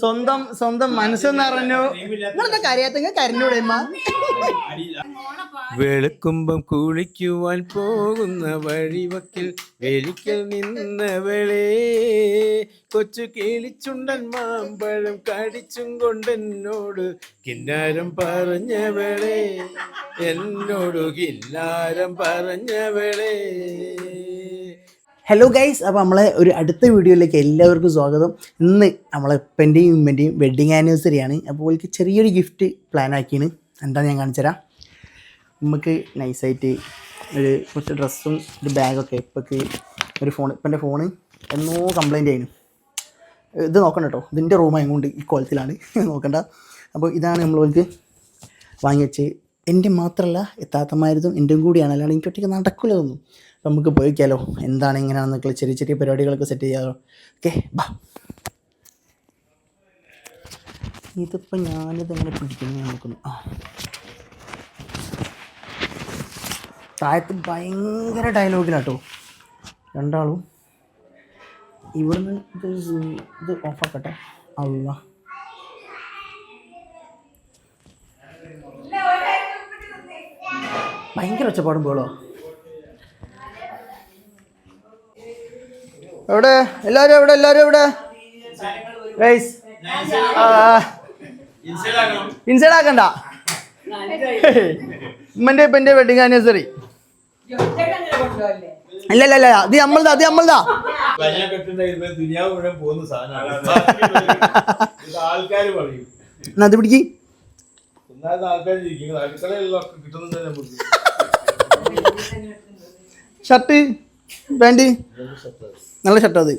സ്വന്തം സ്വന്തം മനസ്സെന്ന് അറിഞ്ഞു നിങ്ങളെന്താ കരയാത്ത കരഞ്ഞൂടെ വെളുക്കുമ്പം കുളിക്കുവാൻ പോകുന്ന വഴിവക്കിൽ വെലിക്കൽ നിന്നവളേ. കൊച്ചു കിളിച്ചുണ്ടൻ മാമ്പഴം കടിച്ചും കൊണ്ടെന്നോട് കിന്നാരം പറഞ്ഞവളേ. എന്നോട് കിന്നാരം പറഞ്ഞവളെ. ഹലോ ഗൈസ് അപ്പോൾ നമ്മളെ ഒരു അടുത്ത വീഡിയോയിലേക്ക് എല്ലാവർക്കും സ്വാഗതം. ഇന്ന് നമ്മളെ ഉപ്പന്റെയും ഉമ്മന്റെയും വെഡ്ഡിങ് ആനിവേഴ്സറി ആണ്. അപ്പോൾ എനിക്ക് ചെറിയൊരു ഗിഫ്റ്റ് പ്ലാൻ ആക്കിയാണ് എന്താ ഞാൻ കാണിച്ചു തരാം. നമുക്ക് നൈസായിട്ട് ഒരു കുറച്ച് ഡ്രസ്സും ഒരു ബാഗൊക്കെ ഇപ്പൊക്ക് ഒരു ഫോൺ ഇപ്പം ഫോണ് എന്നോ കംപ്ലൈന്റ് ആയിരുന്നു ഇത് നോക്കണ്ട കേട്ടോ ഇതിന്റെ റൂം ആയതുകൊണ്ട് ഈ കോലത്തിലാണ്. നോക്കണ്ട. അപ്പോൾ ഇതാണ് നമ്മൾക്ക് വാങ്ങി വെച്ച് എന്റെ മാത്രമല്ല എത്താത്തമാരതും എന്റെയും കൂടിയാണ്. അല്ലാണ്ട് എനിക്ക് ഒറ്റയ്ക്ക് നടക്കില്ല ഒന്നും നമുക്ക് പോയിക്കാലോ. എന്താണ് എങ്ങനെയാണെന്നൊക്കെ ചെറിയ ചെറിയ പരിപാടികളൊക്കെ സെറ്റ് ചെയ്യാമോ ഓക്കെ ബാ. ഇതിപ്പോൾ ഞാനിത് എങ്ങനെ പിടിക്കുന്നു നോക്കുന്നു. ആ. താഴത്ത് ഭയങ്കര ഡയലോഗിലാട്ടോ. രണ്ടാളും ഇവിടുന്ന് ഇത് ഇത് ഓഫാക്കട്ടെ അല്ല ഭയങ്കര ഒച്ചപ്പാടും പോളോ എവിടെ? എല്ലാവരും എവിടെ? എല്ലാവരും എവിടെ? ഗൈസ് ഇൻസൈഡ് ആക്കണ്ട. ഉമ്മന്റെ ഇപ്പന്റെ വെഡിങ് ആനിവേഴ്സറി ഇല്ല ഇല്ല ഇല്ല അത് നമ്മളതാ അത് നമ്മളതാ ദുനിയാവ് മുഴുവൻ പോകുന്ന സാധനമാണ് ഇത് ആൾക്കാർ പറയും. എന്നാ അത് പിടിക്കും. ആൾക്കാർ നമുക്ക്? ഷർട്ട് പാന്റ് നല്ല ഷർട്ട് അത്.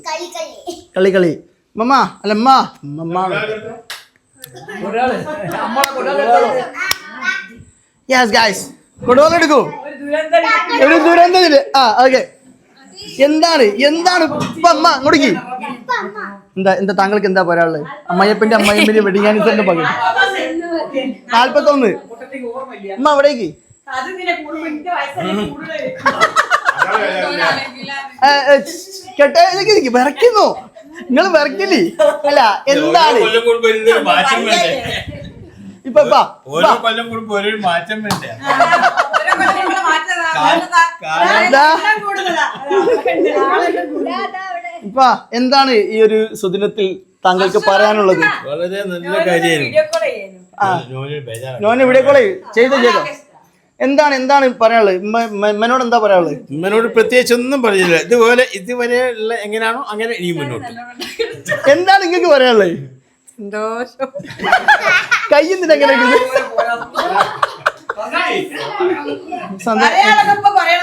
കളി കളി മമ്മ അല്ല അമ്മ മമ്മ. യെസ് ഗായ്സ് കൊടുവല്ല എടുക്കൂ ഒരു ദുരന്തത്തിൽ ആ ഓക്കെ എന്താണ്? എന്താണ്? ഇപ്പൊ അമ്മ ഇങ്ങോട്ടേക്ക് എന്താ എന്താ താങ്കൾക്ക് എന്താ പറയാനുള്ളത്? അമ്മയപ്പന്റെ അമ്മയപ്പന്റെ വെഡിങ് ആനിവേഴ്സറിന്റെ പകരം. നാല്പത്തൊന്ന്. അമ്മ അവിടേക്ക്. കേട്ടെ ഇതൊക്കെ ഇരിക്ക്, വിറയ്ക്കുന്നു. നിങ്ങൾ വിറക്കില്ലേ അല്ല എന്താണ്? ഓരോ കൊല്ലം ഒരു മാറ്റം വേണ്ടേ? ഇപ്പൊ മാറ്റം വേണ്ടേ? ഇപ്പൊ എന്താണ് ഈ ഒരു സുദിനത്തിൽ താങ്കൾക്ക് പറയാനുള്ളത്? വളരെ നല്ല കാര്യമായിരുന്നു. ഞാൻ ഇവിടെ കോളേ ചെയ്തോ ചെയ്തോ. എന്താണ് എന്താണ് പറയാനുള്ളത്? ഇമ്മ- ഇമ്മ- ഇമ്മനോട് എന്താ പറയാനുള്ളത്? ഇമ്മനോട് പ്രത്യേകിച്ച് ഒന്നും പറഞ്ഞില്ല. ഇതുപോലെ ഇതുവരെ ഉള്ള എങ്ങനെയാണോ അങ്ങനെ ഇനി മുന്നോട്ട്. എന്താണ് നിങ്ങൾക്ക് പറയാനുള്ളത്? കയ്യിൽ എങ്ങനെ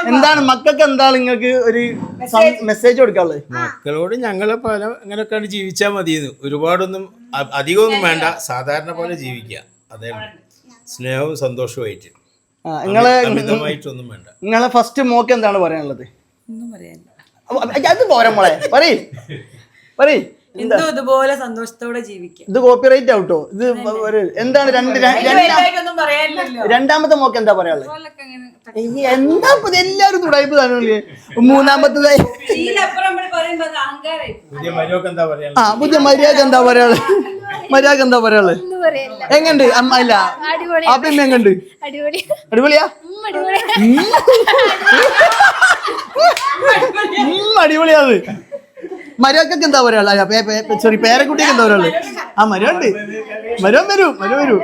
എന്താണ് മക്കൾക്ക് എന്താണ് നിങ്ങൾക്ക് ഒരു മെസ്സേജ് കൊടുക്കാനുള്ളത്? മക്കളോട് ഞങ്ങളെ പോലെ അങ്ങനെയൊക്കെയാണ് ജീവിച്ചാൽ മതിയെന്ന്. ഒരുപാടൊന്നും അധികമൊന്നും വേണ്ട. സാധാരണ പോലെ ജീവിക്കുക. അതേ സ്നേഹവും സന്തോഷവുമായിട്ട്. ആ, നിങ്ങളെ നിങ്ങളെ ഫസ്റ്റ് മോക്ക് എന്താണ് പറയാനുള്ളത്? ഒന്നും പറയാനില്ല. അത് പോരാ മോളെ. പറയ്. പറയ്. എന്തോ? ഇതുപോലെ സന്തോഷത്തോടെ ജീവിക്കാം. ഇത് കോപ്പിറൈറ്റ് ഔട്ടോ ഇത് ഒരു എന്താണ് രണ്ട് രണ്ടാമത്തെ മോക്ക് എന്താ പറയാനുള്ളത് എന്താ എല്ലാരും തുടായ്പ് എല്ലാവരും തുടായ്പ തന്നെ മൂന്നാമത്തത് ഇതിലപ്പുറം നമ്മൾ പറയുമ്പോ അത് അഹങ്കാരായി. പുതിയ മരുമൊക്കെ എന്താ പറയാ ആ പുതിയ മര്യാദ എന്താ പറയാൾ മര്യാദ എന്താ പറയാൾ എങ്ങണ്ട് അല്ല. അപ്പം എങ്ങണ്ട് അടിപൊളിയാ. അടിപൊളിയാ? ഉം, മര്യാദക്കൊക്കെ എന്താ പറയാനുള്ളത് സോറി പേരക്കുട്ടിക്ക് എന്താ പറയുള്ളു ആ മരുണ്ട് മരുവൻ വരൂ മരുവൻ വരൂ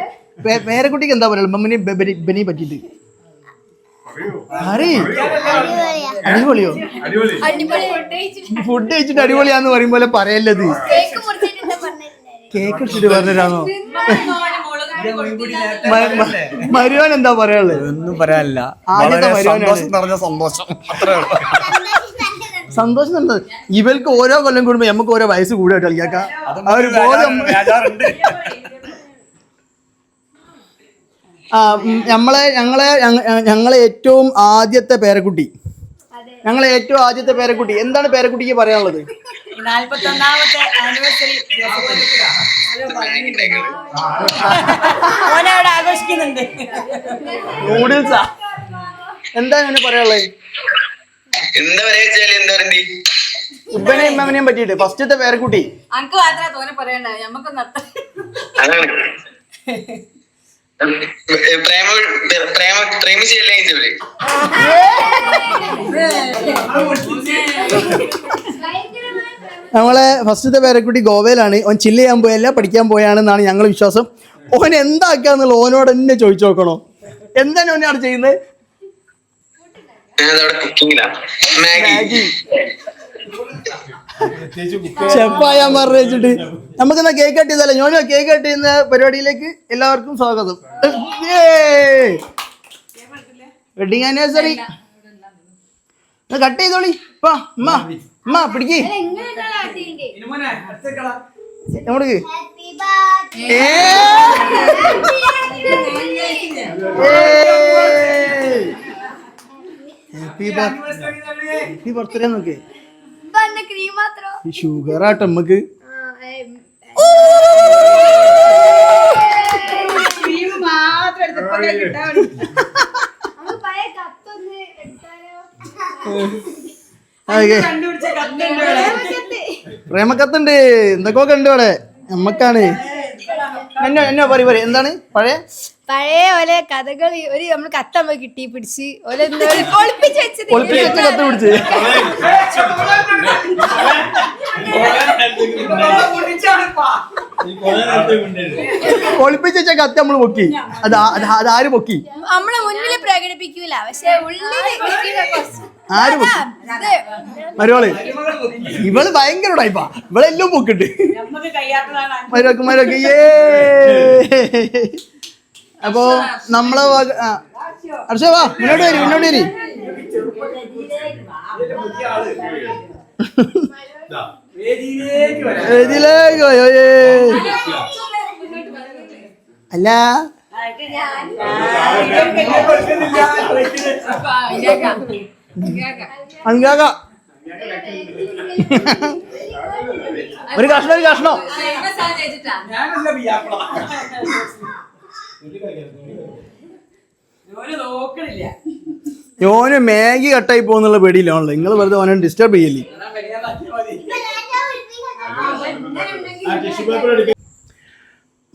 പേരക്കുട്ടിക്ക് എന്താ പറയുള്ളു മമ്മിനെ ബെനി പറ്റിയിട്ട്. അടിപൊളിയോ? അടിപൊളി ഫുഡ് കഴിച്ചിട്ട് അടിപൊളിയാന്ന് പറയുമ്പോലെ പോലെ പറയല്ലത് കേക്ക് ഇട്ടിട്ട് പറഞ്ഞിട്ടാണോ? മരുവൻ എന്താ പറയാനുള്ളത് ഒന്നും പറയാനില്ല. സന്തോഷം നിറഞ്ഞ സന്തോഷം. അത്രേ ഉള്ളൂ. സന്തോഷം നല്ലത് ഇവർക്ക് ഓരോ കൊല്ലം കൂടുമ്പോ നമുക്ക് ഓരോ വയസ്സ് കൂടുതലായിട്ട് കളിയാക്കാം ആ ഒരു ബോധം ആ നമ്മളെ ഞങ്ങളെ ഞങ്ങളെ ഏറ്റവും ആദ്യത്തെ പേരക്കുട്ടി. ഞങ്ങളെ ഏറ്റവും ആദ്യത്തെ പേരക്കുട്ടി. എന്താണ് പേരക്കുട്ടിക്ക് പറയാനുള്ളത്? നാല്പത്തി ഒന്നാമത്തെ ആനിവേഴ്സറി ഓനവിടെ ആഘോഷിക്കുന്നുണ്ട്. നൂഡിൽസാ എന്താ അങ്ങനെ പറയാനുള്ളത്? എന്താ പറയാ വെച്ചാൽ എന്താ പറയണ്ടേ? ഉപ്പനെ ഇമ്മനെയും പറ്റിയിട്ട്. ഫസ്റ്റത്തെ പേരക്കുട്ടി അനക്ക് മാത്രമേ തോനെ പറയണ്ട? നമ്മക്ക് നത്ത അതാണ്. പ്രേമ പ്രേമ പ്രേമിച്ചല്ലേ ഇതുപോലെ നമ്മളെ ഫസ്റ്റത്തെ പേരക്കുട്ടി ഗോവയിലാണ്. ഓൻ ചില്ല് ചെയ്യാൻ പോയല്ല പഠിക്കാൻ പോയാണെന്നാണ് ഞങ്ങൾ വിശ്വാസം. ഓൻ എന്താക്കാന്നുള്ള ഓനോട് എന്നെ ചോദിച്ചു നോക്കണോ? എന്താണ് ഓനെ അവിടെ ചെയ്യുന്നത്? ഞാനതവിടെ കുക്കിങ്ങിലാ. മാഗി. പറഞ്ഞു വെച്ചിട്ട് നമുക്കെന്നാ കേക്ക് കട്ട് ചെയ്താലേ? ഞാനോ കേക്ക് കട്ട് ചെയ്യുന്ന പരിപാടിയിലേക്ക് എല്ലാവർക്കും സ്വാഗതം. വെഡിങ് ആനിവേഴ്സറി കട്ട് ചെയ്തോളി. പാ അമ്മ അമ്മ പിടിക്ക്. ബർത്ത്ഡേ ഹാപ്പി ഹാപ്പി ബർത്ത്ഡേ നോക്കേ ഇപ്പൊ ക്രീം മാത്രം? ഷുഗർ ആട്ടോ നമുക്ക്. ക്രീം മാത്രം എടുത്തപ്പോ കിട്ടാൻ നമുക്ക് പഴയ കത്തൊന്ന് എടുത്താലോ? ഓക്കെ കണ്ടുപിടിച്ച കത്തുണ്ട് ഇവിടെ. കത്ത്. പ്രേമക്കത്തുണ്ട് എന്തൊക്കെ കണ്ടു അവിടെ നമ്മക്കാണ്. എന്നോ എന്നോ പറ പറ എന്താണ്? പഴയ? പഴയ ഓലെ കഥകൾ ഒരു നമ്മൾ കത്തമ്മ കിട്ടി പിടിച്ച്. ഓലെ എന്തോ ഒളിപ്പിച്ച് വെച്ചത് ഒളിപ്പിച്ച് വെച്ച കത്ത് നമ്മൾ പൊക്കി. അത് അതാര് പൊക്കി? നമ്മളെ മുന്നിൽ പ്രകടിപ്പിക്കൂല. പക്ഷെ മരുവൾ ഇവൾ ഭയങ്കര ടൈപ്പാ. ഇവളെല്ലാം പൊക്കിട്ട്. മരുവക്ക് മരുവക്ക് ഏ അപ്പോ നമ്മളെ അർഷ. വാ മുന്നോട്ട് വരി മുന്നോട്ട് വരി. ഏ. അല്ല. അങ്കാക ഒരു കഷ്ണം ഒരു കഷ്ണം. ഓന് മാഗി കട്ടായി പോകുന്നുള്ള പേടിയിലാണല്ലോ. നിങ്ങൾ വെറുതെ ഓനെ ഡിസ്റ്റർബ് ചെയ്യല്ലേ?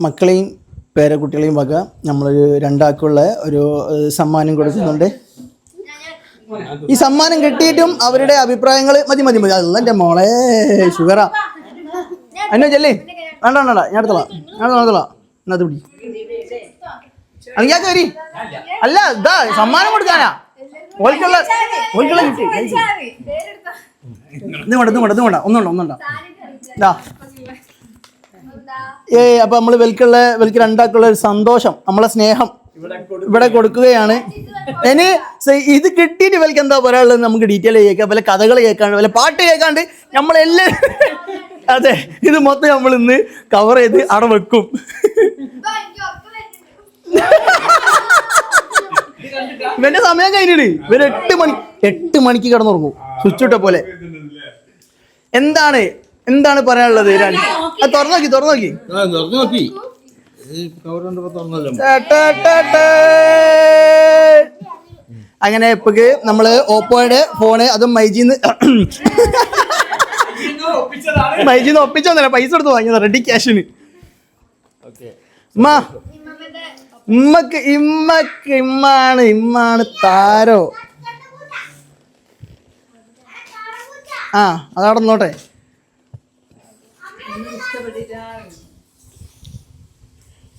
മക്കളെയും പേരക്കുട്ടികളെയും വക നമ്മളൊരു രണ്ടാൾക്കുള്ള ഒരു സമ്മാനം കൊടുക്കുന്നുണ്ട്. ഈ സമ്മാനം കിട്ടിയിട്ടും അവരുടെ അഭിപ്രായങ്ങൾ മതി മതി മതി. അതല്ല എന്റെ മോളെ ഷുഗറാ അന്നോ ചെല്ലേ വേണ്ട വേണ്ട ഞാൻ എടുത്തോളാം. ഞാൻ എടുത്തോളാം എന്നാ പിടി അങ്ങേക്ക് വരി അല്ല ഇതാ സമ്മാനം കൊടുക്കാനാ. ഓൽക്കുള്ള ഓൽക്കുള്ള കിട്ടി ഇതും വേണ്ട ഇതും വേണ്ട ഇതും വേണ്ട. ഒന്നുണ്ടോ ഒന്നുണ്ടോ. ഇതാ ഏ അപ്പൊ നമ്മൾ വെൽക്കുള്ള വെൽക്ക് രണ്ടാക്കുള്ള ഒരു സന്തോഷം നമ്മളെ സ്നേഹം ഇവിടെ കൊടുക്കുകയാണ്. ഇനി ഇത് കിട്ടിയിട്ട് ഇവൽക്ക് എന്താ പറയാനുള്ളത് നമുക്ക് ഡീറ്റെയിൽ കേൾക്കാം വല്ല കഥകൾ കേൾക്കാണ്ട് വല്ല പാട്ട് കേൾക്കാണ്ട് നമ്മളെല്ലാം അതെ ഇത് മൊത്തം നമ്മൾ ഇന്ന് കവർ ചെയ്ത് അവിടെ വെക്കും. ഇവന്റെ സമയം കഴിഞ്ഞിട്ട് ഇവർ എട്ട് മണി എട്ട് മണിക്ക് കിടന്നുറങ്ങും. സ്വിച്ച് ഇട്ട പോലെ. എന്താണ് എന്താണ് പറയാനുള്ളത് തുറന്നു നോക്കി തുറന്നു നോക്കി. തുറന്നു. അങ്ങനെ ഇപ്പൊക്ക് നമ്മൾ ഓപ്പോയുടെ ഫോണ് അതും മൈജിന്ന് മൈജിന്ന് ഒപ്പിച്ചോന്നല്ല പൈസ കൊടുത്ത് വാങ്ങിയതാ റെഡി ക്യാഷിന് ഇമ്മക്ക് ഇമ്മക്ക് ഇമ്മാണ് ഇമ്മാണ് താരോ? ആ അതവിടെ നോട്ടെ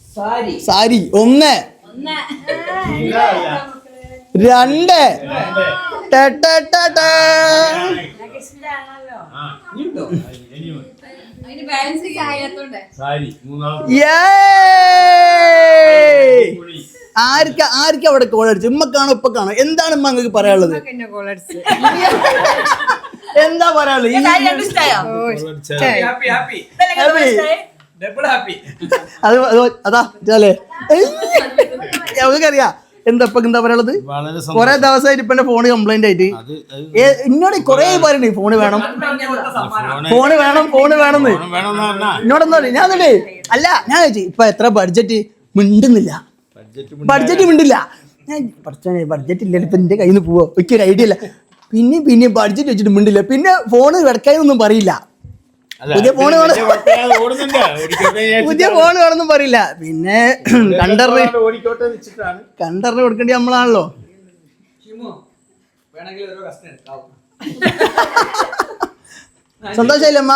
സാരി. സാരി ഒന്ന്. രണ്ട്. ടാ, ടാ, ആർക്ക ആർക്ക അവിടെ കോൾ അടിച്ചു ഉമ്മക്കാണോ ഉപ്പക്കാണോ? എന്താണ് ഉമ്മ നിങ്ങൾക്ക് പറയാനുള്ളത്? എന്താ പറയാനുള്ളത്. അത് അത് അതാ അറിയാ നമുക്കറിയാം. എന്താ ഇപ്പൊ എന്താ പറയാനുള്ളത്? വളരെ ദിവസമായിട്ട് ഇപ്പൊ എന്റെ ഫോണ് കംപ്ലൈന്റ് ആയിട്ട്. എന്നോട് കൊറേ പറയുന്നുണ്ട് ഫോണ് വേണം. ഫോണ് വേണം ഫോണ് വേണം എന്നോടെന്താ ഞാൻ എന്നിട്ടേ അല്ല ഞാൻ ചോദിച്ചു ഇപ്പൊ എത്ര ബഡ്ജറ്റ് മിണ്ടുന്നില്ല. ബഡ്ജറ്റ് ബഡ്ജറ്റ് മിണ്ടില്ല. ഞാൻ പഠിച്ചോനെ ബഡ്ജറ്റ് ഇല്ല ഇപ്പൊ എന്റെ കയ്യിൽ നിന്ന് പോവോ. എനിക്ക് ഒരു ഐഡിയ ഇല്ല. പിന്നെ പിന്നെ ബഡ്ജറ്റ് വെച്ചിട്ട് മിണ്ടില്ല. പിന്നെ ഫോണ് കിടക്കാനൊന്നും പറയില്ല. പുതിയ ഫോണ് വിചാരിച്ചിട്ടാണ്. പുതിയ ഫോൺ വേണമെന്നും പറയില്ല. പിന്നെ കണ്ടറിന് കണ്ടറിന് കൊടുക്കേണ്ടി നമ്മളാണല്ലോ. സന്തോഷമില്ല അമ്മ.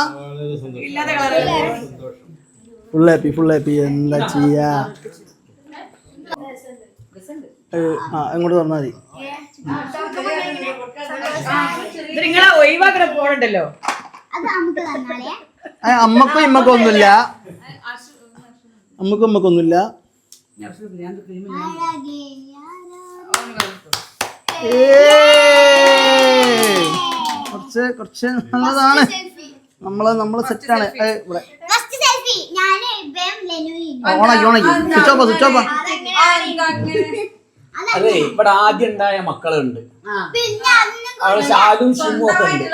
ഫുൾ ഹാപ്പി ഫുൾ ഹാപ്പി എന്താ ചെയ്യാ? എങ്ങോട്ട് ആ ഇങ്ങോട്ട് തുറന്നാൽ മതി. ഒഴിവാക്കണ പോണുണ്ടല്ലോ ആ, അമ്മക്കും ഇമ്മക്കും ഒന്നുമില്ല അമ്മക്കും അമ്മക്കും ഒന്നുമില്ല കുറച്ച് കുറച്ച് നല്ലതാണ്. നമ്മൾ നമ്മൾ സെറ്റാണ്. ഇവിടെ. ഫസ്റ്റ് സെൽഫി ഞാൻ ഇവയും ലെനുവിയും ഓണാക്കി ഓണാക്കി സ്വിച്ച് ഓഫ് സ്വിച്ച് ഓഫ് അതെ ഇവിടെ ആദ്യം ഉണ്ടായ മക്കളുണ്ട്. അവിടെ ഷാലും ഷിമും ഒക്കെ ഉണ്ട്.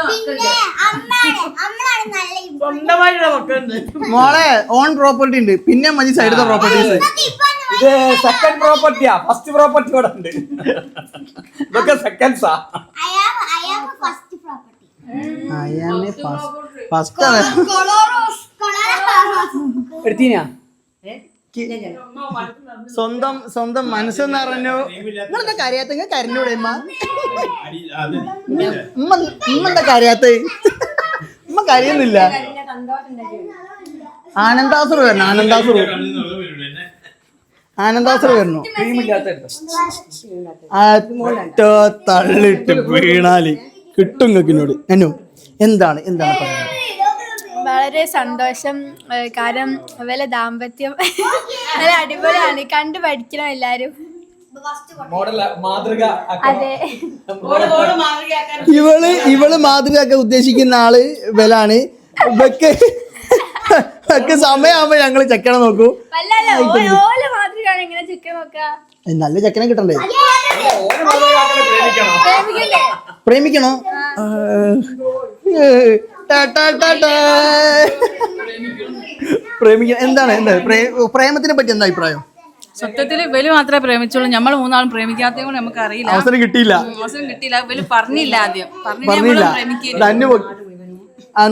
സ്വന്തമായിട്ടുള്ള മക്കളുണ്ട് മോളെ ഓൺ പ്രോപ്പർട്ടി ഉണ്ട്. പിന്നെ മതി സൈഡത്തെ പ്രോപ്പർട്ടീസ് ഇത് സെക്കൻഡ് പ്രോപ്പർട്ടിയാ ഫസ്റ്റ് പ്രോപ്പർട്ടി ഇവിടെ ഉണ്ട്. ഇതൊക്കെ സെക്കൻഡ്സാ ഫസ്റ്റ് പ്രോപ്പർട്ടി ഫസ്റ്റ് ആണ്. കൊളോറോസ് സ്വന്തം സ്വന്തം മനസ്സെന്ന് പറഞ്ഞു നിങ്ങളെന്താ കരയാത്ത? നിങ്ങൾ കരഞ്ഞൂടെ ഉമ്മ? അടി- അത്. ഉമ്മ കരയാത്ത? ഉമ്മ കരയുന്നില്ല. ആനന്ദാസുർ വരണം ആനന്ദാസുർ. ആനന്ദാസുർ വരണു തള്ളിട്ട് വീണാലി കിട്ടും കക്കിനോട് എന്നോ എന്താണ് എന്താണ് പറയുന്നത്? വളരെ സന്തോഷം കാരണം അതുപോലെ ദാമ്പത്യം നല്ല അടിപൊളിയാണ്. കണ്ടു പഠിക്കണം എല്ലാരും. മോഡൽ മാതൃക അതെ. ഇവൾ ഇവൾ മാതൃകയാക്കാൻ ഉദ്ദേശിക്കുന്ന ആൾ ഇവലാണ് ഇവക്ക് ഇവക്ക് സമയമാകുമ്പോ ഞങ്ങൾ ചെക്കണം നോക്കൂ. ഓല മാതൃകയാണ് എങ്ങനെ ചിക്കൻ നല്ല ചെക്കനെ കിട്ടണ്ടേ? പ്രേമിക്കണോ? പ്രേമിക്കണം. എന്താണ് എന്താ പ്രേമത്തിനെ പറ്റി എന്താ അഭിപ്രായം? സത്യത്തിൽ ഇവർ മാത്രമേ പ്രേമിച്ചുള്ളൂ. നമ്മൾ മൂന്നാളും പ്രേമിക്കാത്ത കൊണ്ട് നമുക്ക് അറിയില്ല. അവസരം കിട്ടിയില്ല. അവസരം കിട്ടിയില്ല. ഇവർ പറഞ്ഞില്ല ആദ്യം. പറഞ്ഞില്ല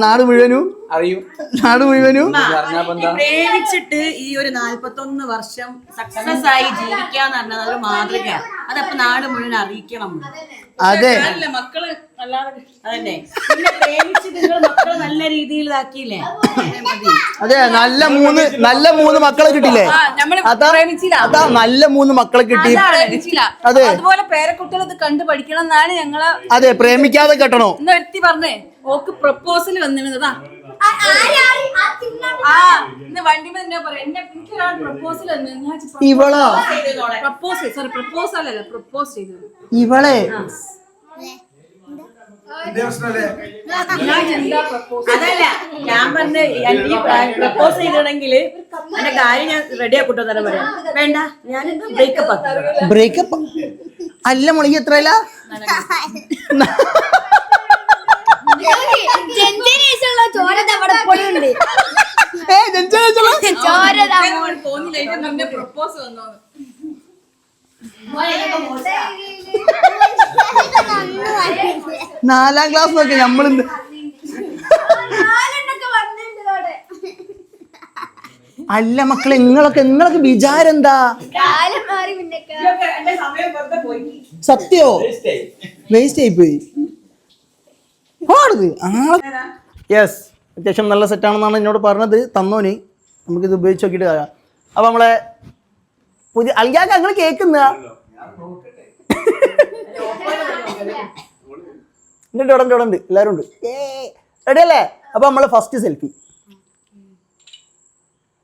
നാട് മുഴുവനും അറിയും. നാട് മുഴുവനും? പ്രേമിച്ചിട്ട് ഈ ഒരു നാല്പത്തൊന്ന് വർഷം സക്സസ് ആയി ജീവിക്കാന്ന് പറഞ്ഞത് അതൊരു മാതൃകയാണ് അതപ്പൊ നാട് മുഴുവൻ അറിയിക്കണം. അതെ. അല്ല മക്കൾ അല്ലാതെ അതന്നെ പിന്നെ പ്രേമിച്ചിട്ട് നിങ്ങൾ മക്കളെ നല്ല രീതിയിൽ ഇതാക്കിയില്ലേ അതെ നല്ല മൂന്ന് നല്ല മൂന്ന് മക്കളെ കിട്ടില്ലേ അതാ പ്രേമിച്ചില്ല. അതാ നല്ല മൂന്ന് മക്കളെ കിട്ടി. അതെ. അതുപോലെ പേരക്കുട്ടികൾ ഇത് കണ്ടു പഠിക്കണം എന്നാണ് ഞങ്ങൾ അതെ പ്രേമിക്കാതെ കെട്ടണോ. എന്ന് വ്യക്തി പറഞ്ഞേ. ഓക്ക് പ്രപ്പോസൽ വന്നിരുന്നതാ പ്രപ്പോസൽ ഇവളോ? പ്രപ്പോസൽ സോറി പ്രപ്പോസൽ അല്ല പ്രപ്പോസ് ചെയ്തത്. ഇവളെ? അതല്ല ഞാൻ പറഞ്ഞ പ്രപ്പോസ് ചെയ്തിട്ടുണ്ടെങ്കിൽ എന്റെ കാര്യം ഞാൻ റെഡി ആക്കൂട്ടോ തന്നെ പറയാം. വേണ്ട ഞാൻ ബ്രേക്കപ്പ് ബ്രേക്കപ്പ് അല്ല മുളകി എത്രയല്ല ചോര അവിടെ ഏ ശേഷമുള്ള? ചോര തോന്നില്ല പ്രപ്പോസ് വന്നോ നാലാം ക്ലാസ് നോക്കി ഇതോടെ. അല്ല മക്കളെ നിങ്ങളൊക്കെ നിങ്ങളൊക്കെ വിചാരം എന്താ സത്യോ? വേസ്റ്റ് ആയി. പോയി. പാടത് യെസ് അത്യാവശ്യം നല്ല സെറ്റാണെന്നാണ് എന്നോട് പറഞ്ഞത്. തന്നോന്. നമുക്കിത് ഉപയോഗിച്ച് നോക്കിയിട്ട് കാണാം. അപ്പോൾ നമ്മളെ പുതിയ അല്ലാതെ ഞങ്ങൾ കേൾക്കുന്ന? എന്നിട്ട് ഇവിടെ ഉണ്ട് ഇവിടെ ഉണ്ട്. എല്ലാവരും ഉണ്ട് റെഡി അല്ലേ? അപ്പോൾ നമ്മളെ ഫസ്റ്റ് സെൽഫി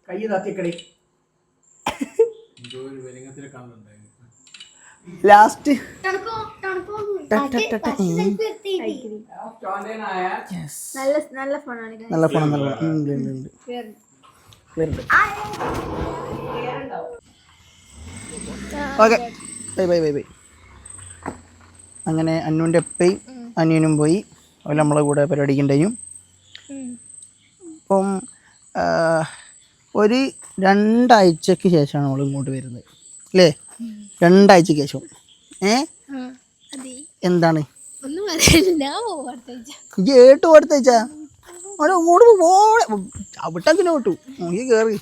കൈ താത്തിക്കടി ലാസ്റ്റ് നല്ല നല്ല ഫോണാണ് നല്ല വരുന്നുണ്ട് okay. Bye bye bye bye. അങ്ങനെ അന്നുവിന്റെ അപ്പയും അനിയനും പോയി. അവർ നമ്മളെ കൂടെ പരിപാടിക്കുണ്ടായും. അപ്പം ഒരു രണ്ടാഴ്ചക്ക് ശേഷമാണ് നമ്മൾ ഇങ്ങോട്ട് വരുന്നത്. അല്ലേ? രണ്ടാഴ്ചക്ക് ശേഷം. ഏ? എന്താണ്? കേട്ടു ഏട്ട് കൊടുത്തേച്ചാ അവിടെ അവിട്ടങ്ങനെ വിട്ടു ഈ കയറി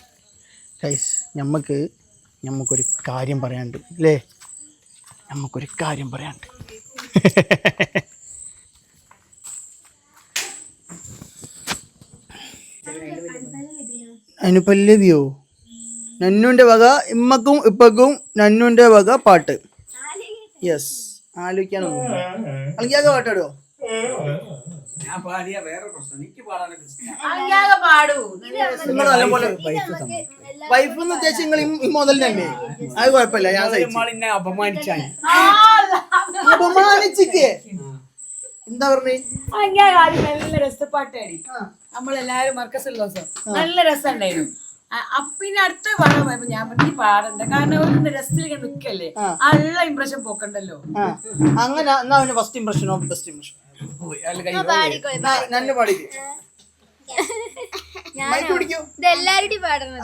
ഗൈസ് ഞമ്മക്ക് ഞമ്മക്കൊരു കാര്യം പറയാണ്ട് അല്ലേ ഞമ്മക്കൊരു കാര്യം പറയാണ്ട് അതിന് പല്ലവിയോ നന്നുവിന്റെ വക ഇമ്മക്കും ഇപ്പക്കും നന്നുവിന്റെ വക പാട്ട്. യെസ് ആലോചിക്കാനൊന്നും അല്ലെങ്കിൽ പാട്ടാടോ ഞാൻ പാടിയ വേറെ പ്രശ്നം. എനിക്ക് പാടാനൊക്കെ ഇഷ്ടം അങ്ങാകെ പാടൂ. നിങ്ങൾ നല്ലപോലെ വൈഫ് എന്ന് ഉദ്ദേശിച്ച് നിങ്ങൾ ഈ തന്നെ അത് കുഴപ്പമില്ല ഞാൻ അപമാനിച്ചാൽ അപമാനിച്ചിക്കേ. എന്താ പറഞ്ഞേ? അങ്ങാകെ ആദ്യം നല്ല രസപ്പാട്ടാടി നമ്മളെല്ലാരും മർക്കസുള്ള ദിവസം നല്ല രസമുണ്ടായിരുന്നു. അ- അപ്പൊ പിന്നെ അടുത്ത പാടാൻ പോയപ്പോ ഞാൻ പറഞ്ഞു പാടണ്ട കാരണം ഒരു രസത്തിൽ ഇങ്ങനെ നിക്കല്ലേ? നല്ല ഇംപ്രഷൻ പോക്കണ്ടല്ലോ. അങ്ങനെ എന്നാ അവന് ഫസ്റ്റ് ഇംപ്രഷനോ ബെസ്റ്റ് ഇംപ്രഷൻ നല്ല പാടി പാടണം.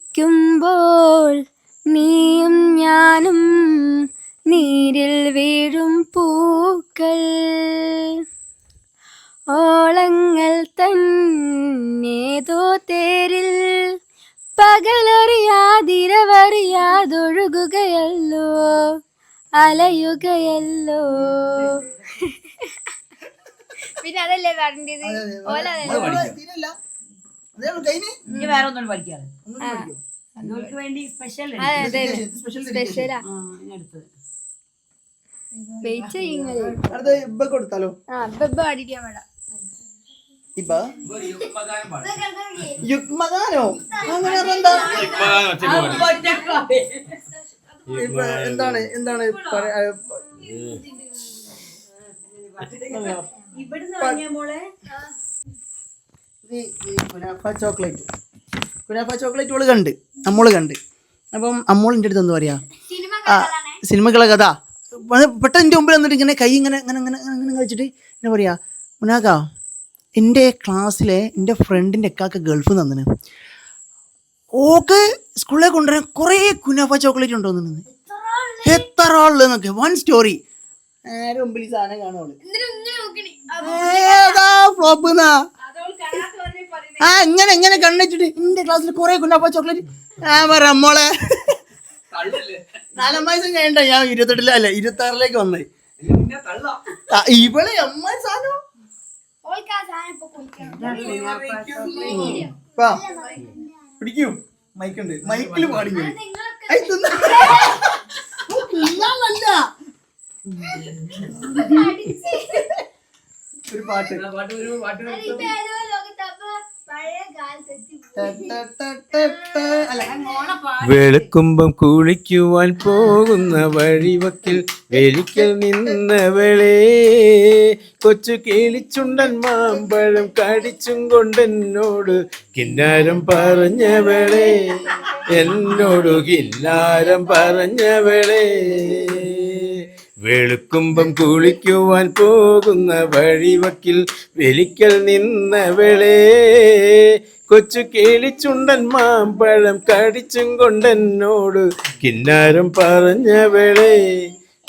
പ്രേമിക്കുമ്പോൾ നീയും ഞാനും നീരിൽ വീഴും പൂക്കൾ. ഓളങ്ങൾ തന്നേതോ തേരിൽ പകലറിയാതിരവറിയാതൊഴുകുകയല്ലോ അലയുകയല്ലോ. പിന്നെ അതല്ലേ പറഞ്ഞത് ഓല വേറെ ഒന്നും പഠിക്കാതെ വേണ്ടി സ്പെഷ്യൽ സ്പെഷ്യലാ അടുത്തത്. വെയിറ്റ് ചെയ്യുന്നത്. അടുത്ത ഇബ്ബ കൊടുത്താലോ? ആ ഇബ്ബ പാടിക്കാൻ വേണ്ട ഇബ? യുഗ്മഗാനോ അങ്ങനെ എന്താ എന്താണ് എന്താണ് കുനാഫ ചോക്ലേറ്റ്. കുനാഫ ചോക്ലേറ്റ് ഓൾ കണ്ട് അമ്മോൾ കണ്ട്. അപ്പം അമ്മോളിന്റെ അടുത്ത് എന്താ പറയാ? സിനിമകളെ കഥ. പെട്ടെന്ന് എന്റെ മുമ്പിൽ വന്നിട്ട് ഇങ്ങനെ കൈ ഇങ്ങനെ ഇങ്ങനെ ഇങ്ങനെ ഇങ്ങനെ കളിച്ചിട്ട് വെച്ചിട്ട് എന്നാ പറയാ മുനാക്ക എന്റെ ക്ലാസ്സിലെ എന്റെ ഫ്രണ്ടിന്റെ അക്കാക്ക് ഗൾഫ് തന്നിന് ഓക്ക് സ്കൂളിൽ കൊണ്ടുവരാൻ കുറേ കുനാഫ ചോക്ലേറ്റ് ഉണ്ടോന്നു എത്ര ആളുള്ളതെന്നൊക്കെ വൺ സ്റ്റോറി നേരെ മുമ്പിൽ സാധനം കാണുള്ളൂ ഏതാ ഫ്ലോപ്പ് എന്നാ ആ ഇങ്ങനെ ഇങ്ങനെ കണ്ണിച്ചിട്ട് എന്റെ ക്ലാസ്സിൽ കുറെ കുഞ്ഞാപ്പ ചോക്ലേറ്റ് ആ പറ മോളെ. നാലാം വയസ്സും കഴിയണ്ട ഞാൻ ഇരുപത്തെട്ടില അല്ല ഇരുപത്തി ആറിലേക്ക് വന്നേ ഇവളെ സാധനം? വാ. പിടിക്കൂ. മൈക്കുണ്ട്. മൈക്കിൽ പാടി. ഒരു പാട്ട്. പാട്ട് ഒരു പാട്ട് വെളുക്കുമ്പം കുളിക്കുവാൻ പോകുന്ന വഴിവക്കിൽ വെലിക്കൽ നിന്നവളേ. കൊച്ചു കേളിച്ചുണ്ടൻ മാമ്പഴം കടിച്ചും കൊണ്ടെന്നോട് കിന്നാരം പറഞ്ഞവളേ. എന്നോട് കിന്നാരം പറഞ്ഞവളെ. വെളുക്കുമ്പം കുളിക്കുവാൻ പോകുന്ന വഴിവക്കിൽ വെലിക്കൽ നിന്നവളെ. കൊച്ചു കേളിച്ചുണ്ടൻ മാമ്പഴം കടിച്ചും കൊണ്ടെന്നോട് കിന്നാരം പറഞ്ഞവളെ.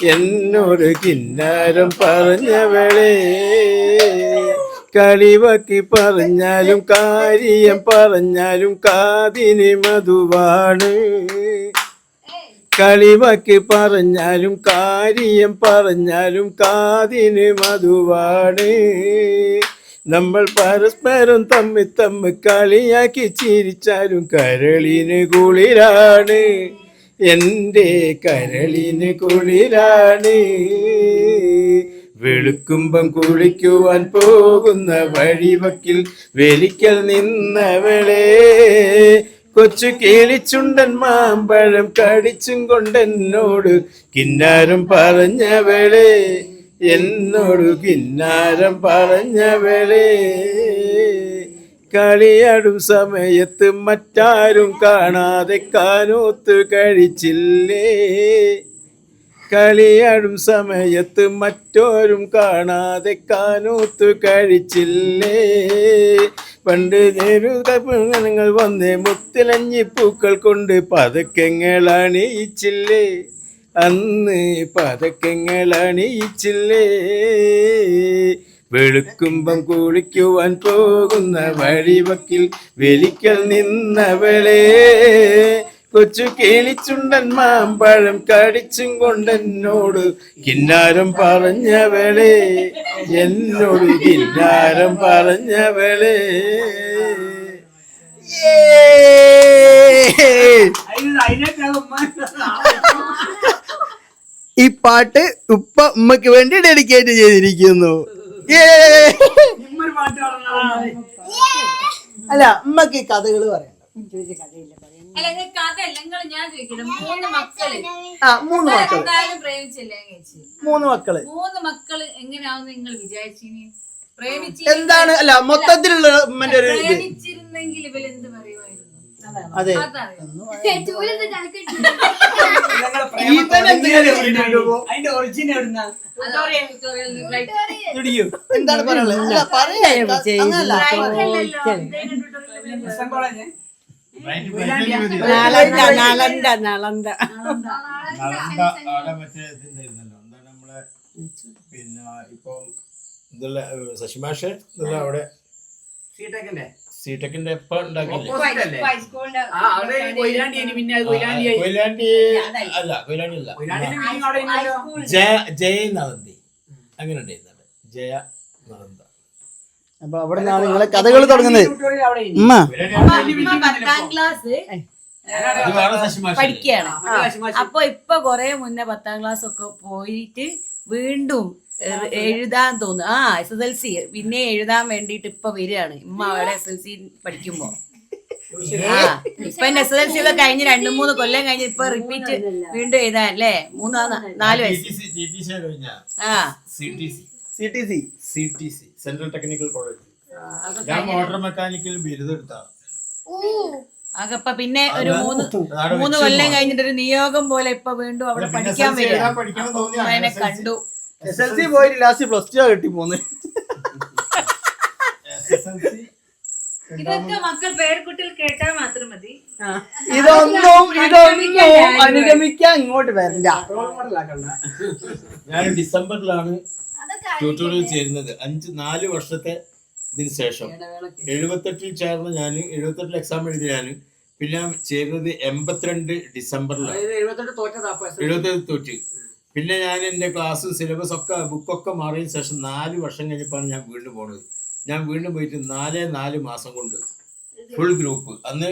എന്നോട് കിന്നാരം പറഞ്ഞവളേ. കളിവക്കി പറഞ്ഞാലും കാര്യം പറഞ്ഞാലും കാതിന് മധുവാണ്. കളിവാക്കി പറഞ്ഞാലും കാര്യം പറഞ്ഞാലും കാതിന് മധുവാണ്. നമ്മൾ പരസ്പരം തമ്മി തമ്മിൽ കളിയാക്കി ചിരിച്ചാലും കരളിന് കുളിരാണ്. എന്റെ കരളിന് കുളിരാണ്. വെളുക്കുമ്പം കുളിക്കുവാൻ പോകുന്ന വഴിവക്കിൽ വെലിക്കൽ നിന്നവളെ കൊച്ചു കേളിച്ചുണ്ടൻ മാമ്പഴം കടിച്ചും കൊണ്ടെന്നോട് കിന്നാരം പറഞ്ഞവളെ. എന്നോട് കിന്നാരം പറഞ്ഞവളെ. കളിയാടും സമയത്ത് മറ്റാരും കാണാതെ കാനോത്ത് കഴിച്ചില്ലേ. കളിയാടും സമയത്ത് മറ്റോരും കാണാതെ കാനൂത്തു കഴിച്ചില്ലേ? പണ്ട് നേരുതങ്ങൾ വന്ന് മുത്തിലഞ്ഞി പൂക്കൾ കൊണ്ട് പതക്കങ്ങൾ അണിയിച്ചില്ലേ? അന്ന് പതക്കങ്ങൾ അണിയിച്ചില്ലേ? വെളുക്കുമ്പം കുളിക്കുവാൻ പോകുന്ന വഴിവക്കിൽ വെലിക്കൽ നിന്നവളെ കൊച്ചു കേളിച്ചുണ്ടൻ മാമ്പഴം കടിച്ചും കൊണ്ടെന്നോട് കിന്നാരം വേളേ എന്നോട് കിന്നാരം വേളേ ഈ പാട്ട് ഉപ്പ ഉമ്മക്ക് വേണ്ടി ഡെഡിക്കേറ്റ് ചെയ്തിരിക്കുന്നു. Yay! അല്ല ഉമ്മക്ക് കഥകൾ പറയണ്ട. അല്ല ഞാൻ ചോദിക്കട്ടെ മൂന്ന് മക്കൾ. ആ മൂന്ന് മക്കൾ. എന്തായാലും പ്രേമിച്ചില്ലേ ചേച്ചി? മൂന്ന് മക്കൾ. മൂന്ന് മക്കൾ എങ്ങനെയാവുന്ന നിങ്ങൾ വിചാരിച്ചിനി? എന്താണ്? അല്ല മൊത്തത്തിലുള്ള ഒരു ഇത്. പ്രേമിച്ചിരുന്നെങ്കിൽ എന്ത് പറയുമായിരുന്നു? അതെ. അതിന്റെ എവിടുന്ന? വീഡിയോ എന്താണ് പറയാനുള്ളത്? അല്ല പറയാ. അങ്ങനല്ല. നളന്ദ അവിടെ മറ്റേ ഇതുണ്ടായിരുന്നല്ലോ. എന്താണ് നമ്മളെ പിന്നെ ഇപ്പം ഇതുള്ള ശശിമാഷ് ഇതുള്ള അവിടെ സീടെക്കിന്റെ ഈ കൊയിലാണ്ടി അല്ല. കൊയിലാണ്ടി അല്ല. ജയ ജയ നളന്തി അങ്ങനെ ഉണ്ടായിരുന്നത്. ജയ നളന്ത അപ്പൊ അവിടെ നിന്നാണ് നിങ്ങളെ കഥകൾ തുടങ്ങുന്നത്. ഉമ്മ. പത്താം ക്ലാസ് പഠിക്കുകയാണ്. അപ്പൊ ഇപ്പൊ കൊറേ മുന്നേ പത്താം ക്ലാസ് ഒക്കെ പോയിട്ട് വീണ്ടും എഴുതാൻ തോന്നുന്നു. ആ എസ് എസ് എൽ സി പിന്നെ എഴുതാൻ വേണ്ടിട്ട് ഇപ്പൊ വരികയാണ്. ഇമ്മ അവിടെ എസ് എൽ സി പഠിക്കുമ്പോ. ആ ഇപ്പൊ എസ് എസ് എൽ സി ഒക്കെ കഴിഞ്ഞ് രണ്ടു മൂന്ന് കൊല്ലം കഴിഞ്ഞ് ഇപ്പൊ റിപ്പീറ്റ് വീണ്ടും എഴുതാൻ അല്ലേ? മൂന്നാ നാല് വയസ്സ്. ആ. C T C C T C C T C central technical college ഞാൻ മോട്ടോർ മെക്കാനിക്കൽ ബിരുദം എടുത്ത. അകപ്പ പിന്നെ ഒരു മൂന്ന് മൂന്ന് കൊല്ലം കഴിഞ്ഞിട്ട് ഒരു നിയോഗം പോലെ ഇപ്പൊ വീണ്ടും അവിടെ പഠിക്കാൻ വരും വരിക. പഠിക്കണം തോന്നി, എന്നെ കണ്ടു. എസ് എൽ സി പോയിട്ട് ലാസ്റ്റ് പ്ലസ് ടു കിട്ടി പോന്ന് ഇതൊക്കെ മക്കൾ പേർക്കുട്ടിൽ കേട്ടാൽ മാത്രം മതി. ഇതൊന്നും ഇതൊന്നും അനുഗമിക്കാൻ ഇങ്ങോട്ട് വരണ്ട ഞാൻ ഡിസംബറിലാണ് ട്യൂട്ടോറിയൽ ചേരുന്നത് അഞ്ച് നാല് വർഷത്തെ ഇതിന് ശേഷം. എഴുപത്തെട്ടിൽ ചേർന്ന ഞാൻ എഴുപത്തെട്ടിൽ എക്സാം എഴുതി ഞാൻ പിന്നെ ഞാൻ ചേരുന്നത് എൺപത്തിരണ്ട് ഡിസംബറിലാണ്. അതായത് എഴുപത്തെട്ട്. തോറ്റ്. പിന്നെ ഞാൻ എന്റെ ക്ലാസ് സിലബസ് ഒക്കെ ബുക്കൊക്കെ മാറിയതിന് ശേഷം നാല് വർഷം കഴിഞ്ഞപ്പോൾ ഞാൻ വീണ്ടും പോണത്. ഞാൻ വീണ്ടും പോയിട്ട് നാല് നാല് മാസം കൊണ്ട് ഫുൾ ഗ്രൂപ്പ് അന്ന്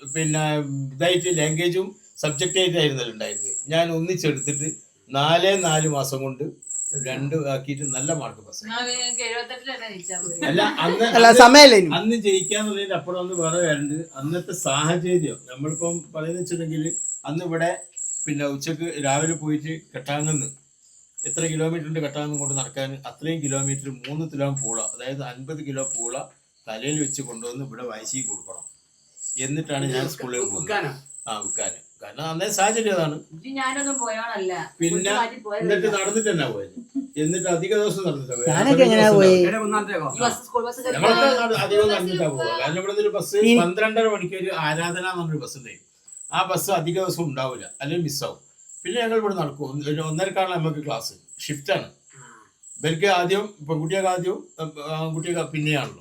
പിന്നെ ഇതായിട്ട് ലാംഗ്വേജും സബ്ജക്റ്റായിട്ടായിരുന്നല്ലോ ഉണ്ടായിരുന്നത്. ഞാൻ ഒന്നിച്ചെടുത്തിട്ട് നാല് നാല് മാസം കൊണ്ട് രണ്ട് ആക്കിയിട്ട് നല്ല മാർക്ക് പാസ് അല്ല അന്ന് സമയമില്ല അന്ന് ജയിക്കാന്നുള്ളതിന്റെ അപ്പുറം ഒന്ന് വേറെ കാര്യമുണ്ട് അന്നത്തെ സാഹചര്യം നമ്മളിപ്പം പറയുന്ന വെച്ചിട്ടുണ്ടെങ്കിൽ അന്ന് ഇവിടെ പിന്നെ ഉച്ചയ്ക്ക് രാവിലെ പോയിട്ട് കെട്ടാങ്ങന്ന് എത്ര കിലോമീറ്റർ ഉണ്ട് കെട്ടാങ്ങ് കൊണ്ട് നടക്കാൻ? അത്രയും കിലോമീറ്റർ മൂന്ന് കിലോ പൂള അതായത് അൻപത് കിലോ പൂള തലയിൽ വെച്ച് കൊണ്ടുവന്ന് ഇവിടെ വയസ്സിൽ കൊടുക്കണം. എന്നിട്ടാണ് ഞാൻ സ്കൂളിൽ പോകുന്നത്. ആ വിൽക്കാൻ കാരണം അന്നേ സാഹചര്യം അതാണ്. ഞാനൊന്നും പോയോണല്ല പിന്നെ എന്നിട്ട് നടന്നിട്ട് തന്നെ പോയത്? എന്നിട്ട് അധിക ദിവസം നടന്നിട്ടാ പോയി? നമ്മളൊക്കെ അധികം നടന്നിട്ടാ പോവുക കാരണം ഇവിടെ ഒരു ബസ് പന്ത്രണ്ടര മണിക്ക് ഒരു ആരാധന എന്ന് പറഞ്ഞൊരു ബസ് ഉണ്ടായി. ആ ബസ് അധിക ദിവസം ഉണ്ടാവില്ല അല്ലെങ്കിൽ മിസ്സാവും. പിന്നെ ഞങ്ങൾ ഇവിടെ നടക്കും. ഒരു ഒന്നരക്കാണ് നമുക്ക് ക്ലാസ് ഷിഫ്റ്റ് ആണ്. ഇവർക്ക് ആദ്യം പെൺകുട്ടിയൊക്കെ ആദ്യം ആൺകുട്ടിയൊക്കെ പിന്നെയാണല്ലോ?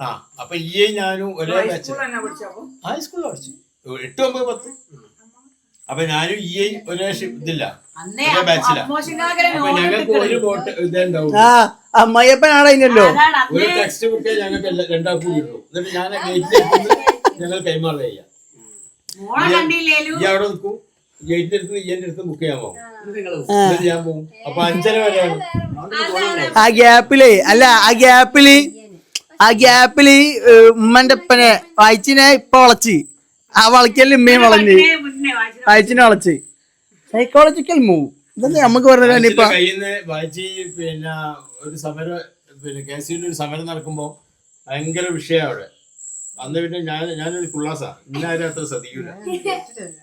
ആ. അപ്പൊ ഈ ഞാനും ഒരേ ഹൈസ്കൂളിലാണ് പഠിച്ചു എട്ട് ഒമ്പത് പത്ത്. അപ്പൊ ഞാനും ഈ ഒരേ ഇതില്ല. അമ്മയപ്പനാണല്ലോ ഞങ്ങൾക്ക് ഒരു ബോട്ട് ഇതുണ്ടാവും ആ അമ്മയപ്പൻ ആടല്ലോ ഒരു ടെക്സ്റ്റ് ബുക്ക് ഞങ്ങൾക്ക് രണ്ടാൾക്കും കിട്ടും. എന്നിട്ട് ഞാൻ ഞങ്ങൾ കൈമാറുക ചെയ്യാം. കണ്ടില്ലേലും ഈ അവിടെ നിൽക്കും. ഗേറ്റിന്റെ അടുത്ത് ഈ എന്റെ അടുത്ത് ബുക്ക് ചെയ്യാൻ പോകും നിങ്ങൾ എന്നിട്ട് ഞാൻ പോകും അപ്പൊ അഞ്ചര വരെയാണ്. ആ ഗ്യാപ്പിൽ അല്ല ആ ഗ്യാപ്പിൽ ആ ഗ്യാപ്പിൽ ഉമ്മന്റെ അപ്പനെ വായിച്ചിനെ ഇപ്പൊ വളച്ച്. ആ വളക്കൽ ഉമ്മയും വളഞ്ഞ് അയച്ചിനെ വായിച്ചിനെ വളച്ച്. സൈക്കോളജിക്കൽ മൂവ് ഇതൊന്നും നമുക്ക് പറഞ്ഞാൽ ഇപ്പൊ കയ്യിൽ നിന്ന് വായിച്ച് പിന്നെ ഒരു സമരം പിന്നെ കെ സി ഒരു സമരം നടക്കുമ്പോ ഭയങ്കര വിഷയം അവിടെ. അന്ന് പിന്നെ ഞാൻ ഞാനൊരു കുള്ളാസാ. ഇന്ന ആരും അത്ര ശ്രദ്ധിക്കൂല.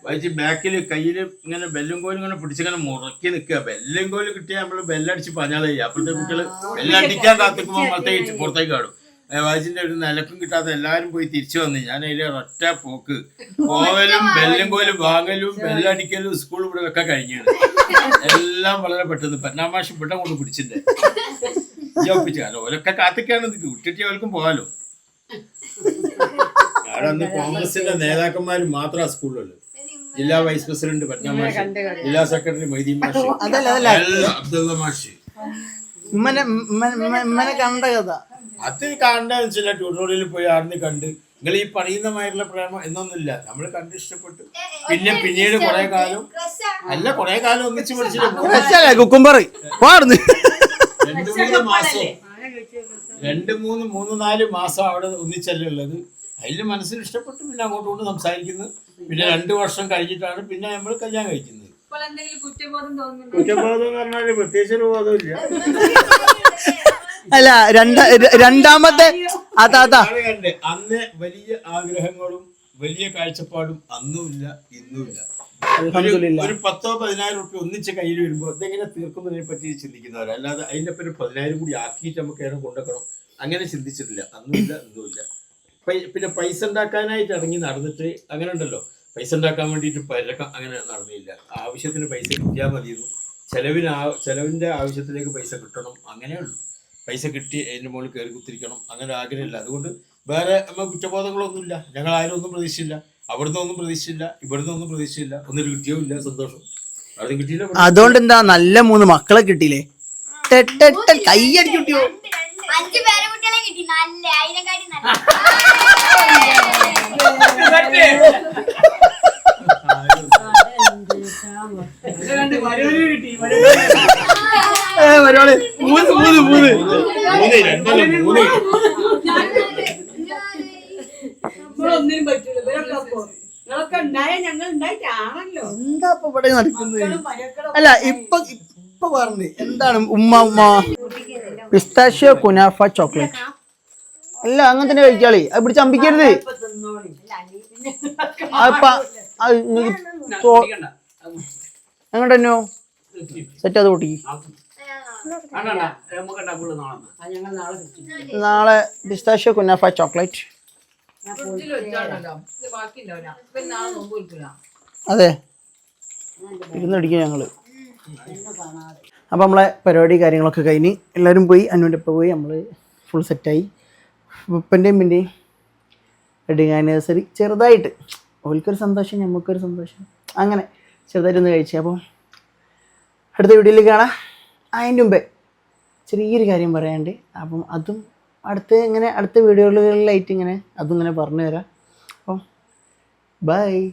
വായിച്ച് ബാക്കിൽ കയ്യിൽ ഇങ്ങനെ ബെല്ലും കോലും ഇങ്ങനെ പിടിച്ചിങ്ങനെ മുറക്കി നിൽക്കുക ബെല്ലും കോലും കിട്ടിയാൽ നമ്മൾ ബെല്ലടിച്ച് ചെയ്യുക അപ്പോഴത്തെ കുട്ടികൾ ബെല്ലടിക്കാൻ കാത്തിക്കുമ്പോൾ പുറത്തേക്ക് പുറത്തേക്ക് കാടും വാജിന്റെ ഒരു നിലക്കും കിട്ടാതെ എല്ലാരും പോയി തിരിച്ചു വന്നു. ഞാൻ അതിലെ ഒറ്റ പോക്ക്. പോവലും ബെല്ലും പോലും വാങ്ങലും ബെല്ലടിക്കലും സ്കൂൾ ഇവിടെ ഒക്കെ കഴിഞ്ഞാണ് എല്ലാം വളരെ പെട്ടെന്ന് പന്നാമാഷ് ഇവിടെ കൊണ്ട് പിടിച്ചില്ലേ ജോപ്പിച്ചാലോ ഓലൊക്കെ കാത്തിക്കാണ്. വിട്ടിട്ട് അവർക്കും പോകാലോ അവിടെ അന്ന് കോൺഗ്രസിന്റെ നേതാക്കന്മാർ മാത്രം ആ സ്കൂളിലുള്ളൂ ജില്ലാ വൈസ് പ്രസിഡന്റ് പത്മമാഷ് ജില്ലാ സെക്രട്ടറി മൊയ്തീൻ മാഷ് അബ്ദുള്ള മാഷ്. ഉമ്മ- കണ്ട കഥ. അത് കാണേണ്ട ചില ട്യൂട്ടോറിയലിൽ പോയി ആർന്ന് കണ്ട്. നിങ്ങൾ ഈ പറയുന്നമായിട്ടുള്ള പ്രേമം എന്നൊന്നുമില്ല. നമ്മൾ കണ്ട് ഇഷ്ടപ്പെട്ടു. പിന്നെ പിന്നീട് കുറെ കാലം അല്ല കുറെ കാലം ഒന്നിച്ച് പാടുന്നു രണ്ട് മൂന്ന് മാസം രണ്ട് മൂന്ന് മൂന്ന് നാല് മാസം അവിടെ ഒന്നിച്ചല്ലേ ഉള്ളത്. അതിൽ മനസ്സിൽ ഇഷ്ടപ്പെട്ടു പിന്നെ അങ്ങോട്ടും കൊണ്ട് സംസാരിക്കുന്നു. പിന്നെ രണ്ടു വർഷം കഴിഞ്ഞിട്ടാണ് പിന്നെ നമ്മൾ കല്യാണം കഴിക്കുന്നത്. കുറ്റബോധം എന്ന് പറഞ്ഞാൽ പ്രത്യേകിച്ച് ഒരു ബോധമില്ല. അല്ല രണ്ട രണ്ടാമത്തെ അതാ അതാ. അതാണ് അന്ന് വലിയ ആഗ്രഹങ്ങളും വലിയ കാഴ്ചപ്പാടും അന്നുമില്ല ഇന്നുമില്ല. ഒരു- അൽഹംദുലില്ലാ. ഒരു പത്തോ പതിനായിരം റുപ്യ ഒന്നിച്ച് കയ്യിൽ വരുമ്പോൾ ഇതെങ്ങനെ തീർക്കുന്നതിനെ പറ്റി ചിന്തിക്കുന്നവരോ? അല്ലാതെ അതിന്റെ പേര് പതിനായിരം കൂടി ആക്കിയിട്ട് നമുക്ക് ഏറെ കൊണ്ടുവെക്കണം. അങ്ങനെ ചിന്തിച്ചിട്ടില്ല. അന്നുമില്ല ഇന്നുമില്ല. പൈ- പിന്നെ പൈസ ഉണ്ടാക്കാനായിട്ട് ഇറങ്ങി നടന്നിട്ട് അങ്ങനെ ഉണ്ടല്ലോ. പൈസ ഉണ്ടാക്കാൻ വേണ്ടിയിട്ട് പരക്കം അങ്ങനെ നടന്നില്ല. ആവശ്യത്തിന് പൈസ കിട്ടിയാൽ മതിയെന്നു. ചെലവിന് ആ ചെലവിന്റെ ആവശ്യത്തിലേക്ക് പൈസ കിട്ടണം. അങ്ങനെയുള്ളൂ പൈസ കിട്ടി അതിന്റെ മുകളിൽ കയറി കുത്തിരിക്കണം. അങ്ങനെ ആഗ്രഹമില്ല. അതുകൊണ്ട് വേറെ നമ്മൾ കുറ്റബോധങ്ങളൊന്നുമില്ല. ഞങ്ങൾ ആരും ഒന്നും പ്രതീക്ഷിച്ചില്ല. അവിടുന്ന് ഒന്നും പ്രതീക്ഷിച്ചില്ല. ഇവിടുന്ന് ഒന്നും പ്രതീക്ഷിച്ചില്ല. ഒന്നും കിട്ടിയോ ഇല്ല? സന്തോഷം. അവിടെ കിട്ടിയില്ല അതുകൊണ്ട് എന്താ നല്ല മൂന്ന് മക്കളെ കിട്ടിയില്ലേ? കൈയടിച്ചു കിട്ടിയോ? അഞ്ച് പേരെ കുട്ടികളെ കിട്ടി. നല്ല അതിനെക്കാട്ടി നല്ല. ഒരാൾ മൂന്ന് മൂന്ന് മൂന്ന്. മൂന്ന് രണ്ടല്ല മൂന്ന്. നമ്മളൊന്നിനും പറ്റില്ല ഇവരൊക്കെ അപ്പോ നിങ്ങളൊക്കെ ഉണ്ടായ ഞങ്ങൾ ഉണ്ടായിട്ടാണല്ലോ എന്താ ഇപ്പൊ ഇവിടെ നടക്കുന്നത്? അല്ല ഇപ്പൊ ഇപ്പൊ പറഞ്ഞു. എന്താണ് ഉമ്മ ഉമ്മ? പിസ്താഷ്യോ കുനാഫ ചോക്ലേറ്റ്. അല്ല അങ്ങനെ തന്നെ കഴിക്കാളി. അത് പിടിച്ച് അമ്പിക്കരുത്. എങ്ങോ എങ്ങോട്ടന്നോ സെറ്റ് അത് പൊട്ടി നാളെ കിട്ടും നാളെ പിസ്താഷ്യോ കുനാഫ ചോക്ലേറ്റ്. അതെ. ഇരുന്നടിക്കും ഞങ്ങൾ. അപ്പം നമ്മളെ പരിപാടി കാര്യങ്ങളൊക്കെ കഴിഞ്ഞ് എല്ലാവരും പോയി അനുവിന്റെ ഒപ്പം പോയി നമ്മൾ ഫുൾ സെറ്റായി ഉപ്പന്റെയും പിന്റെയും വെഡിങ് ആനിവേഴ്സറി ചെറുതായിട്ട്. ഓൽക്കൊരു സന്തോഷം നമുക്കൊരു സന്തോഷം. അങ്ങനെ ചെറുതായിട്ടൊന്ന് കഴിച്ചു. അപ്പോൾ അടുത്ത വീഡിയോയിൽ കാണാം. അതിന്റെ മുമ്പേ ചെറിയൊരു കാര്യം പറയാണ്ട് അപ്പം അതും അടുത്ത ഇങ്ങനെ അടുത്ത വീഡിയോകളിലായിട്ട് ഇങ്ങനെ അതും ഇങ്ങനെ പറഞ്ഞു തരാം അപ്പം ബൈ